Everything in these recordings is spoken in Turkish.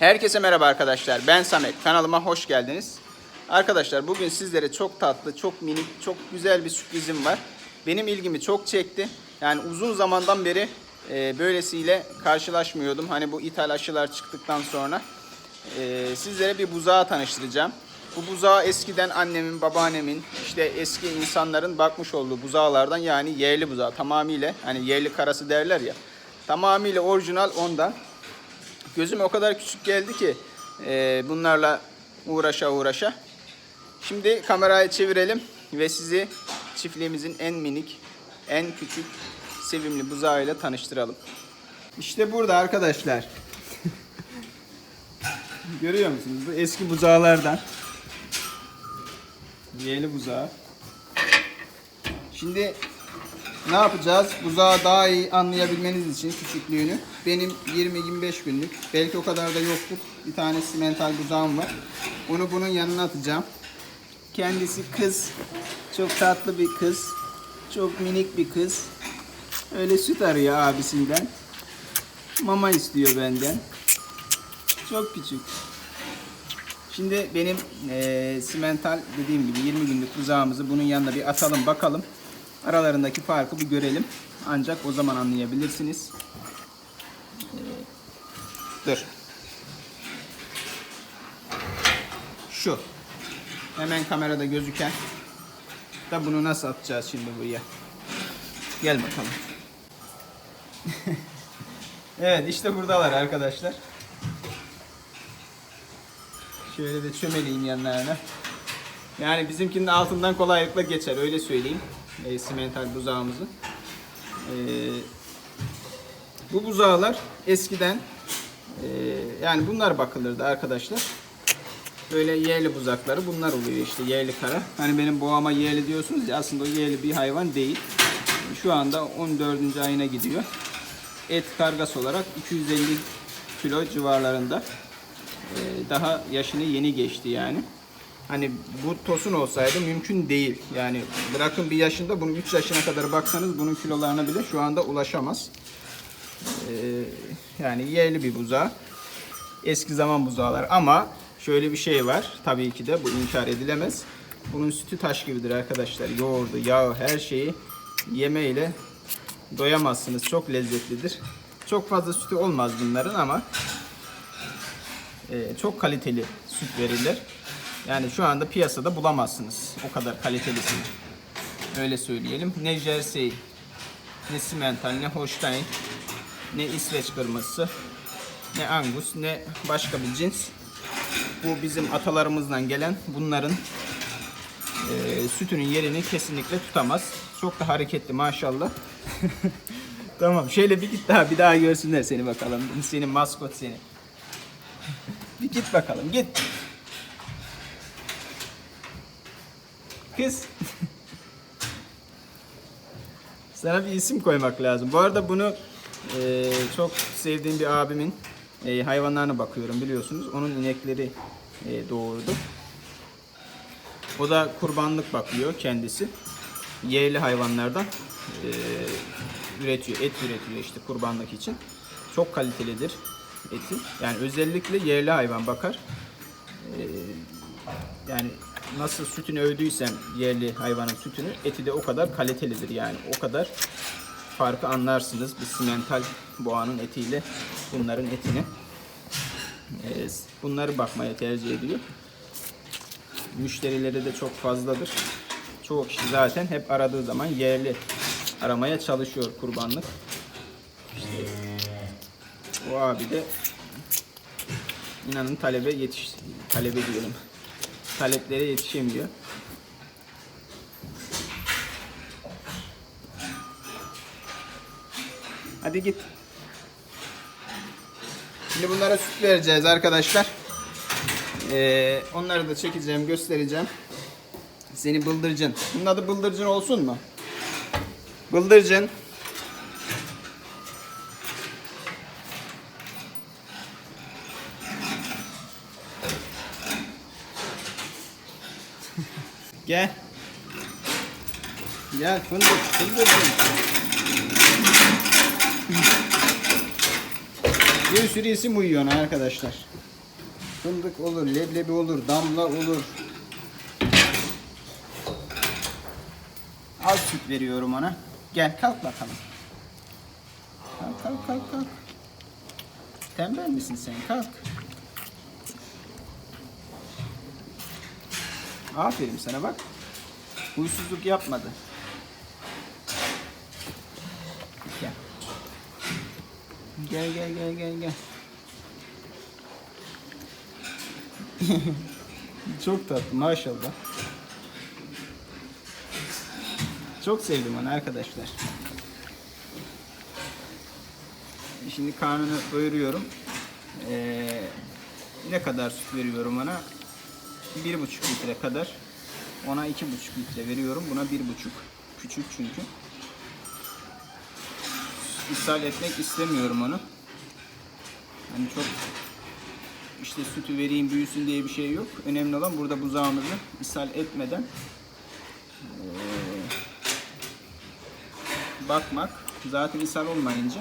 Herkese merhaba arkadaşlar. Ben Samet. Kanalıma hoş geldiniz. Arkadaşlar bugün sizlere çok tatlı, çok minik, çok güzel bir sürprizim var. Benim ilgimi çok çekti. Yani uzun zamandan beri e, böylesiyle karşılaşmıyordum. Hani bu ithal aşılar çıktıktan sonra. E, sizlere bir buzağı tanıştıracağım. Bu buzağı eskiden annemin, babaannemin, işte eski insanların bakmış olduğu buzağlardan yani yerli buzağı tamamıyla hani yerli karası derler ya. Tamamıyla orijinal ondan. Gözüme o kadar küçük geldi ki e, bunlarla uğraşa uğraşa. Şimdi kamerayı çevirelim ve sizi çiftliğimizin en minik, en küçük, sevimli buzağıyla tanıştıralım. İşte burada arkadaşlar. Görüyor musunuz? Bu eski buzağlardan. Yeni buzağı. Şimdi ne yapacağız? Buzağı daha iyi anlayabilmeniz için küçüklüğünü. Benim 20-25 günlük, belki o kadar da yoktur. Bir tane simental buzağım var. Onu bunun yanına atacağım. Kendisi kız. Çok tatlı bir kız. Çok minik bir kız. Öyle süt arıyor abisinden. Mama istiyor benden. Çok küçük. Şimdi benim eee simental dediğim gibi 20 günlük buzağımızı bunun yanına bir atalım bakalım. Aralarındaki farkı bir görelim. Ancak o zaman anlayabilirsiniz. Ee, dur. Şu. Hemen kamerada gözüken. Da bunu nasıl atacağız şimdi buraya? Gel bakalım. evet işte buradalar arkadaşlar. Şöyle de çömeleyim yanlarına. Yani bizimkinin altından kolaylıkla geçer öyle söyleyeyim. E, simental buzağımızı. E, bu buzağlar eskiden e, yani bunlar bakılırdı arkadaşlar. Böyle yerli buzakları bunlar oluyor işte yerli kara. Hani benim boğama yerli diyorsunuz ya aslında o yerli bir hayvan değil. Şu anda 14. ayına gidiyor. Et kargası olarak 250 kilo civarlarında. Ee, daha yaşını yeni geçti yani. Hani bu tosun olsaydı mümkün değil. Yani bırakın bir yaşında bunun 3 yaşına kadar baksanız bunun kilolarına bile şu anda ulaşamaz. Ee, yani yerli bir buzağı. Eski zaman buzağlar ama şöyle bir şey var. Tabii ki de bu inkar edilemez. Bunun sütü taş gibidir arkadaşlar. Yoğurdu, yağı, her şeyi yemeyle doyamazsınız. Çok lezzetlidir. Çok fazla sütü olmaz bunların ama e, çok kaliteli süt verirler. Yani şu anda piyasada bulamazsınız. O kadar kalitelisini. Öyle söyleyelim. Ne Jersey, ne Simmental, ne Holstein, ne İsveç kırmızısı, ne Angus, ne başka bir cins. Bu bizim atalarımızdan gelen bunların e, sütünün yerini kesinlikle tutamaz. Çok da hareketli maşallah. tamam şöyle bir git daha bir daha görsünler seni bakalım. Senin maskot seni. Bir git bakalım git. Kız. Sana bir isim koymak lazım. Bu arada bunu e, çok sevdiğim bir abimin e, hayvanlarına bakıyorum biliyorsunuz. Onun inekleri e, doğurdu. O da kurbanlık bakıyor kendisi. Yerli hayvanlardan e, üretiyor, et üretiyor işte kurbanlık için. Çok kalitelidir eti. Yani özellikle yerli hayvan bakar. E, yani nasıl sütünü övdüysem yerli hayvanın sütünü eti de o kadar kalitelidir. Yani o kadar farkı anlarsınız. Bir simental boğanın etiyle bunların etini Ee, bunları bakmaya tercih ediyor. Müşterileri de çok fazladır. Çoğu kişi zaten hep aradığı zaman yerli aramaya çalışıyor kurbanlık. İşte o abi de inanın talebe yetiş talebe diyelim taleplere yetişemiyor. Hadi git. Şimdi bunlara süt vereceğiz arkadaşlar. Ee, onları da çekeceğim, göstereceğim. Seni bıldırcın. Bunun adı bıldırcın olsun mu? Bıldırcın. Gel. Gel fındık, fındık. Bir sürü isim uyuyor arkadaşlar. Fındık olur, leblebi olur, damla olur. Az süt veriyorum ona. Gel kalk bakalım. Kalk kalk kalk kalk. Tembel misin sen? Kalk. Aferin sana bak. Huysuzluk yapmadı. Gel. Gel gel gel gel gel. Çok tatlı maşallah. Çok sevdim onu arkadaşlar. Şimdi karnını doyuruyorum. Ee, ne kadar süt veriyorum ona? Bir buçuk litre kadar. Ona iki buçuk litre veriyorum. Buna bir buçuk. Küçük çünkü. İshal etmek istemiyorum onu. Hani çok işte sütü vereyim büyüsün diye bir şey yok. Önemli olan burada buzağımızı ishal etmeden bakmak. Zaten ishal olmayınca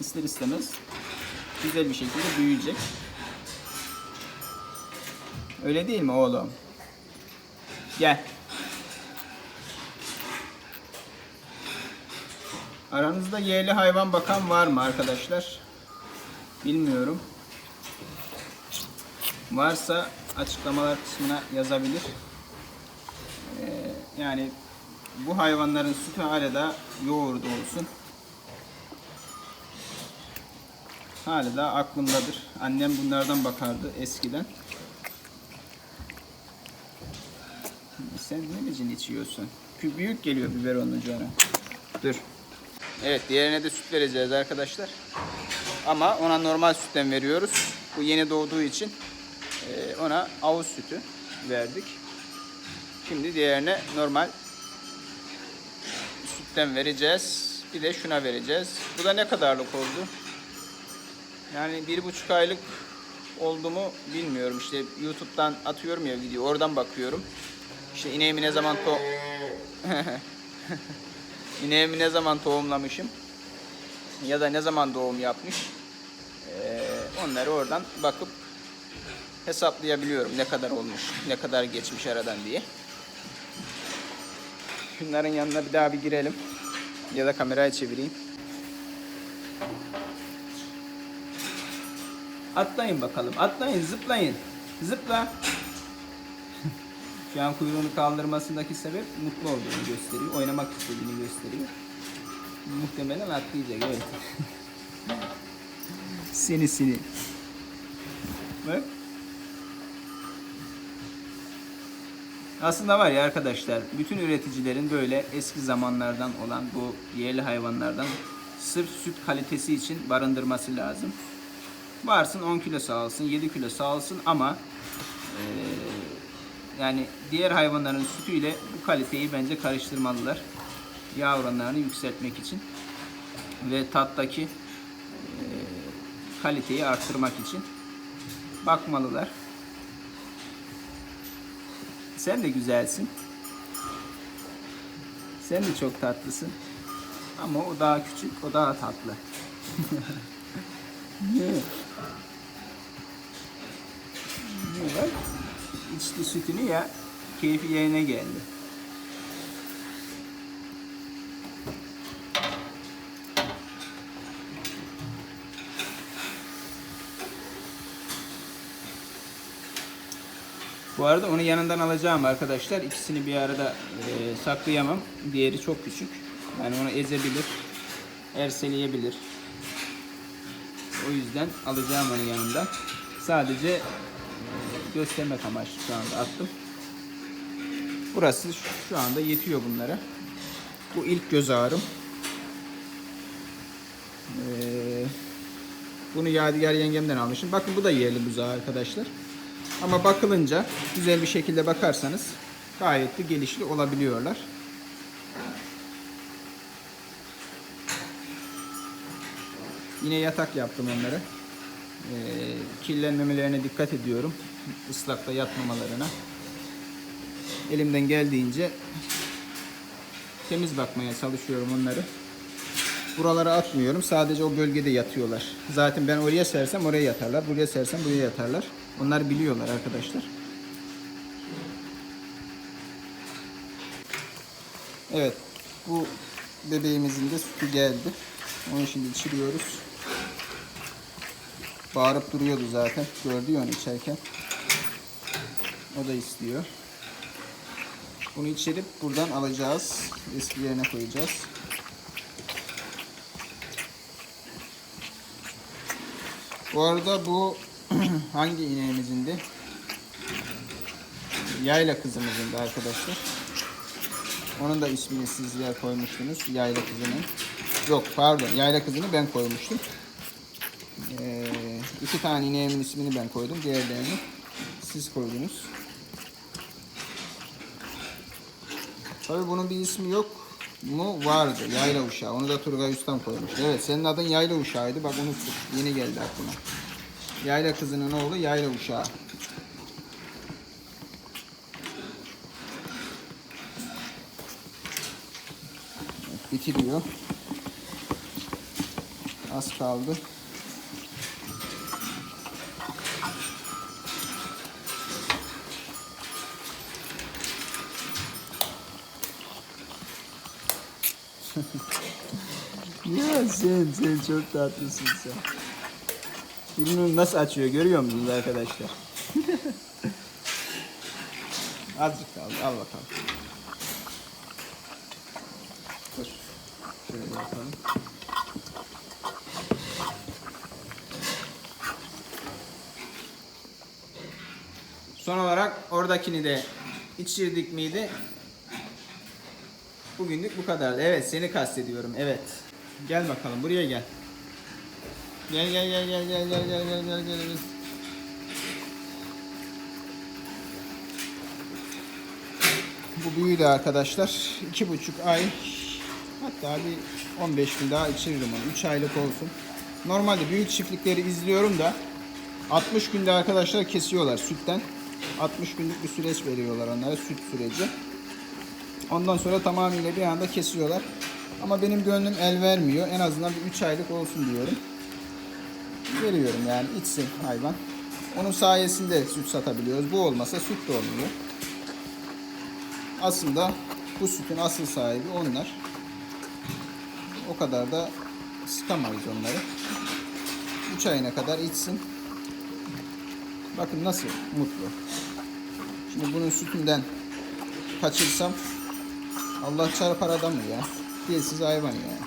ister istemez güzel bir şekilde büyüyecek. Öyle değil mi oğlum? Gel. Aranızda yerli hayvan bakan var mı arkadaşlar? Bilmiyorum. Varsa açıklamalar kısmına yazabilir. Ee, yani bu hayvanların sütü hala da yoğurdu olsun. Hala da aklımdadır. Annem bunlardan bakardı eskiden. Sen ne biçim içiyorsun? Büyük geliyor biberonlu cana. Dur. Evet diğerine de süt vereceğiz arkadaşlar. Ama ona normal sütten veriyoruz. Bu yeni doğduğu için e, ona avuz sütü verdik. Şimdi diğerine normal sütten vereceğiz. Bir de şuna vereceğiz. Bu da ne kadarlık oldu? Yani bir buçuk aylık oldu mu bilmiyorum. İşte YouTube'dan atıyorum ya video. Oradan bakıyorum. İşte ineğimi ne zaman to ineğimi ne zaman tohumlamışım ya da ne zaman doğum yapmış. Ee, onları oradan bakıp hesaplayabiliyorum ne kadar olmuş, ne kadar geçmiş aradan diye. Şunların yanına bir daha bir girelim. Ya da kamerayı çevireyim. Atlayın bakalım. Atlayın, zıplayın. Zıpla. Şu an kuyruğunu kaldırmasındaki sebep mutlu olduğunu gösteriyor. Oynamak istediğini gösteriyor. Muhtemelen atlayacak evet. seni seni. Bak. Aslında var ya arkadaşlar, bütün üreticilerin böyle eski zamanlardan olan bu yerli hayvanlardan sırf süt kalitesi için barındırması lazım. Varsın 10 kilo sağlasın, 7 kilo sağlasın ama eee, yani diğer hayvanların sütüyle bu kaliteyi bence karıştırmalılar. Yağ oranlarını yükseltmek için ve tattaki eee, kaliteyi arttırmak için bakmalılar. Sen de güzelsin. Sen de çok tatlısın. Ama o daha küçük, o daha tatlı. Ne? Ne bak? İçti sütünü ya. Keyfi yerine geldi. Bu arada onu yanından alacağım arkadaşlar. İkisini bir arada e, saklayamam. Diğeri çok küçük. Yani onu ezebilir, erseleyebilir. O yüzden alacağım onu yanında. Sadece göstermek amaçlı şu anda attım. Burası şu- anda yetiyor bunlara. Bu ilk göz ağrım. Ee, bunu Yadigar yengemden almışım. Bakın bu da yerli buzağı arkadaşlar. Ama bakılınca güzel bir şekilde bakarsanız gayet de gelişli olabiliyorlar. Yine yatak yaptım onlara. Ee, kirlenmemelerine dikkat ediyorum. Islakta yatmamalarına. Elimden geldiğince temiz bakmaya çalışıyorum onları. buralara atmıyorum. Sadece o bölgede yatıyorlar. Zaten ben oraya sersem oraya yatarlar. Buraya sersem buraya yatarlar. Onlar biliyorlar arkadaşlar. Evet. Bu bebeğimizin de sütü geldi. Onu şimdi içiriyoruz. Bağırıp duruyordu zaten. Gördü ya onu içerken. O da istiyor. Bunu içirip buradan alacağız. Eski yerine koyacağız. Bu arada bu hangi ineğimizindi? Yayla kızımızın da arkadaşlar. Onun da ismini sizler koymuştunuz. Yayla kızının. Yok pardon. Yayla kızını ben koymuştum. Ee, iki tane ineğimin ismini ben koydum. Diğerlerini siz koydunuz. Tabii bunun bir ismi yok mu? Vardı. Yayla uşağı. Onu da Turgay Ustam koymuş. Evet senin adın Yayla uşağıydı. Bak unuttuk. Yeni geldi aklıma. Yayla kızının oğlu Yayla uşağı. Bitiriyor. Az kaldı. Ya sen sen çok tatlısın sen. Burnunu nasıl açıyor görüyor musunuz arkadaşlar? Azıcık kaldı al bakalım. Dur. Şöyle yapalım. Son olarak oradakini de içirdik miydi? Bugünlük bu kadardı. Evet seni kastediyorum. Evet. Gel bakalım buraya gel. Gel gel gel gel gel gel gel gel gel gel. Bu büyüdü arkadaşlar. iki buçuk ay hatta bir 15 gün daha içiririm onu. 3 aylık olsun. Normalde büyük çiftlikleri izliyorum da 60 günde arkadaşlar kesiyorlar sütten. 60 günlük bir süreç veriyorlar onlara süt süreci. Ondan sonra tamamıyla bir anda kesiyorlar. Ama benim gönlüm el vermiyor. En azından bir 3 aylık olsun diyorum. Veriyorum yani içsin hayvan. Onun sayesinde süt satabiliyoruz. Bu olmasa süt de olmuyor. Aslında bu sütün asıl sahibi onlar. O kadar da sıkamayız onları. 3 ayına kadar içsin. Bakın nasıl mutlu. Şimdi bunun sütünden kaçırsam Allah çarpar adamı ya. Dilsiz hayvan yani.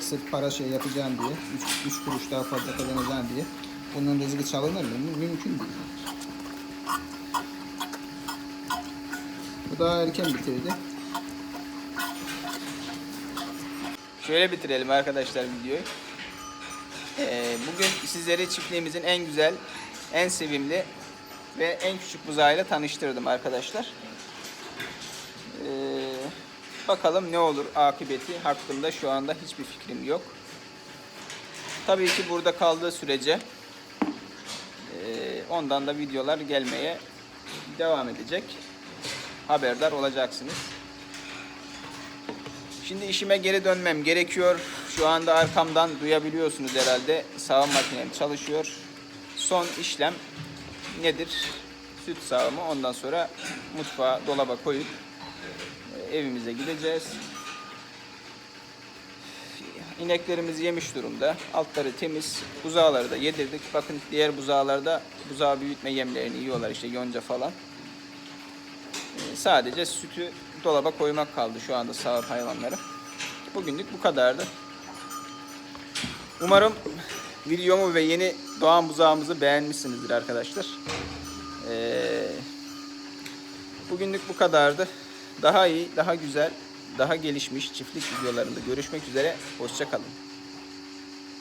Sırf para şey yapacağım diye, 3 kuruş daha fazla kazanacağım diye bunun rızkı çalınır mı? Mü- Mümkün değil. Bu daha erken bitirdi. Şöyle bitirelim arkadaşlar videoyu. Ee, bugün sizleri çiftliğimizin en güzel, en sevimli ve en küçük buzağıyla tanıştırdım arkadaşlar. Bakalım ne olur akıbeti hakkında şu anda hiçbir fikrim yok. Tabii ki burada kaldığı sürece ondan da videolar gelmeye devam edecek. Haberdar olacaksınız. Şimdi işime geri dönmem gerekiyor. Şu anda arkamdan duyabiliyorsunuz herhalde. Sağım makinem çalışıyor. Son işlem nedir? Süt sağımı. Ondan sonra mutfağa, dolaba koyup evimize gideceğiz. İneklerimiz yemiş durumda. Altları temiz. Buzağları da yedirdik. Bakın diğer buzağlarda buzağı büyütme yemlerini yiyorlar işte yonca falan. E, Sadece sütü dolaba koymak kaldı şu anda sağır hayvanları. Bugünlük bu kadardı. Umarım videomu ve yeni doğan buzağımızı beğenmişsinizdir arkadaşlar. Ee, bugünlük bu kadardı. Daha iyi, daha güzel, daha gelişmiş çiftlik videolarında görüşmek üzere. Hoşçakalın.